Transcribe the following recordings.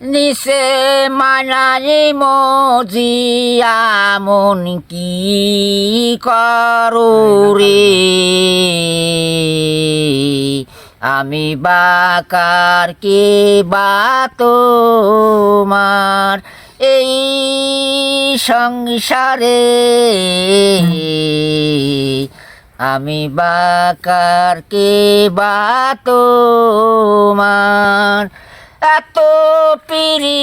নিচে মানারি মজিয়া মন কি করো রে? আমি বাকার কে বা তোমার? এই সংসারে আমি বাকার কে বা তোমার? এত পিরি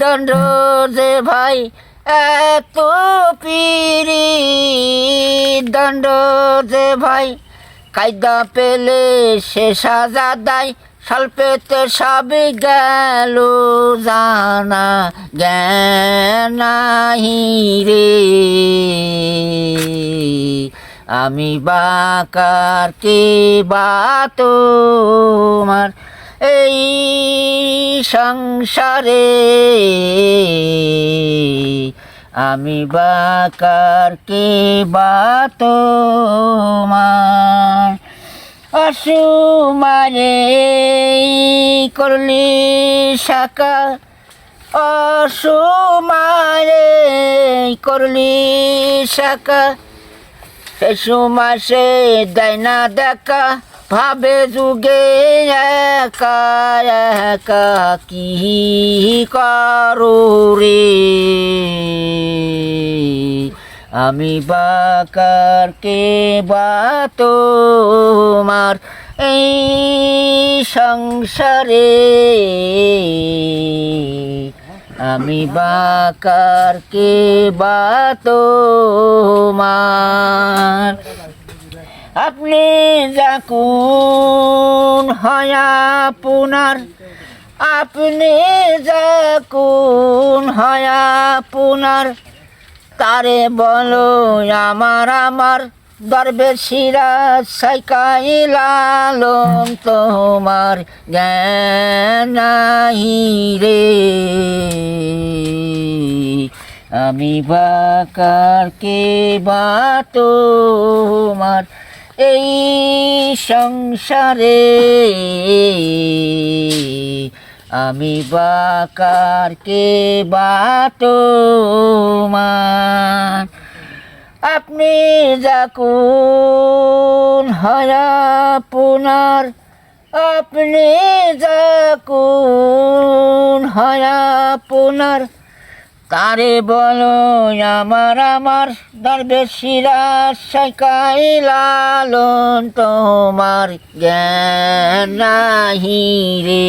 দণ্ড যে ভাই, এত পিরি দণ্ড যে ভাই। কায়দা পেলে সে সাজা দেয়, স্বল্পেতে সব গেল জানা, জ্ঞানাহি রে। আমি বাকার কে বা তোমার এই সংসারে আমি বাকার কে বা তোমার? অসুমারে করলি শাকা অসুমারে করলি শাকা শেষু মাসে দেয় না দেখা। ভাবে যুগে একা একা কি করো রে? আমি বাকার কে বা তোমার এই সংসারে? আমি বাকার কে বা তোমার আপনি যাকুন হয় আপনার আপনি যাকুন হয় আপনার তারে বলো আমার আমার দরবেশিরা সাইকাই লালন তোমার জ্ঞানাই রে। আমি বাকার কে বা তোমার এই সংসারে আমি বাকার কে বা তোমার? আপনি যাকুন হরা পুনার আপনি যাকুন হরা পুনার তারে বলো, আমার আমার দরবেশিরা শাইকাই লালন তোমার জ্ঞান নাহি রে।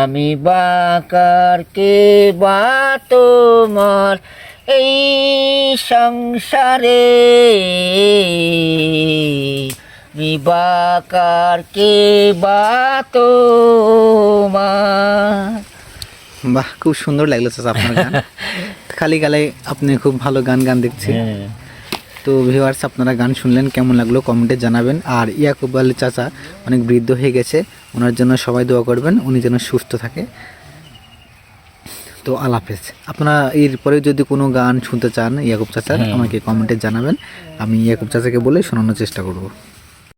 আমি বাকার কে বা তোমার এই সংসারে। আমি বাকার কে বা তোমার বাহ খুব সুন্দর লাগল চাচা আপনার গান। খালি গালে আপনি খুব ভালো গান গান দেখছি তো ভিউয়ার্স আপনারা গান শুনলেন কেমন লাগল কমেন্টে জানাবেন। আর ইয়াকুব আলী চাচা অনেক বৃদ্ধ হয়ে গেছে ওনার জন্য সবাই দোয়া করবেন উনি যেন সুস্থ থাকে। তো আলাপেজ আপনারা এরপরে যদি কোনো গান শুনতে চান ইয়াকুব চাচার হ্যাঁ। আমাকে কমেন্টে জানাবেন। আমি ইয়াকুব চাচাকে বলে শোনানোর চেষ্টা করব।